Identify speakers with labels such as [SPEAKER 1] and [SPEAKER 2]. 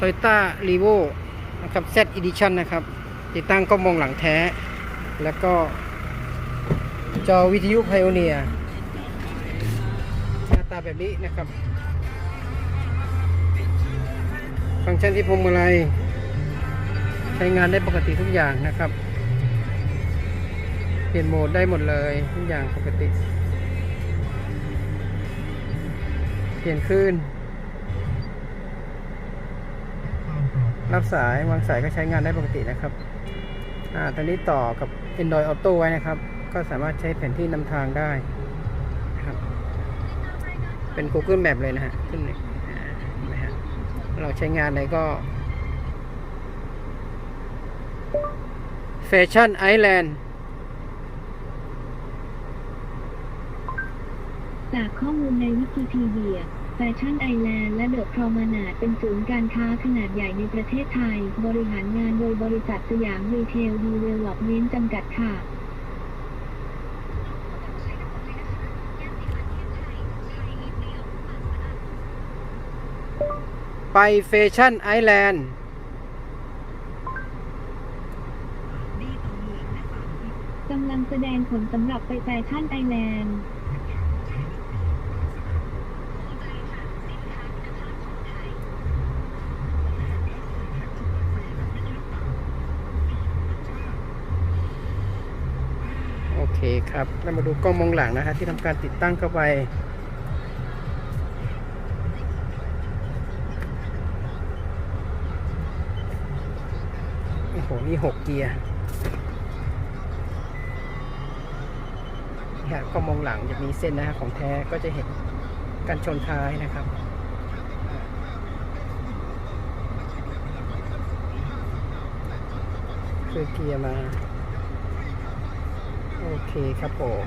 [SPEAKER 1] Toyota r e v o นะครับ Z Edition นะครับ ติดตั้งกล้องมองหลังแท้ แล้วก็ จอวิทยุ Pioneer หน้าตาแบบนี้นะครับ ฟังก์ชันที่พวงมาลัยใช้งานได้ปกติทุกอย่างนะครับ เปลี่ยนโหมดได้หมดเลยทุกอย่างปกติ เปลี่ยนคลื่น รับสายวางสายก็ใช้งานได้ปกตินะครับ อ่า ตอนนี้ต่อกับ Android Auto ไว้นะครับ ก็สามารถใช้แผนที่นำทางได้ครับ เป็น Google Map เลยนะฮะ ขึ้นเลยนไหมฮะ เราใช้งานอะไรก็ Fashion Island
[SPEAKER 2] จากข้อมูลในวิกิพีเดีย ฟชั่นไอแลนด์และเดอะพรอมานาดเป็นศูนย์การค้าขนาดใหญ่ในประเทศไทย บริหารงานโดยบริษัทสยามรีเทลดีเวลลอปเมนต์จำกัดค่ะ
[SPEAKER 1] ไป Fashion Island
[SPEAKER 2] กำลังแสดงผลสำหรับไปแฟชั่นไอแลนด์
[SPEAKER 1] เคครับแล้วมาดูกล้องมองหลังนะฮะที่ทำการติดตั้งเข้าไปโอ้โหนี่หกเกียร์นี่ฮะกล้องมองหลังจะมีเส้นนะฮะของแท้ก็จะเห็นการชนท้ายนะครับคือเกียร์มา โอเคครับผม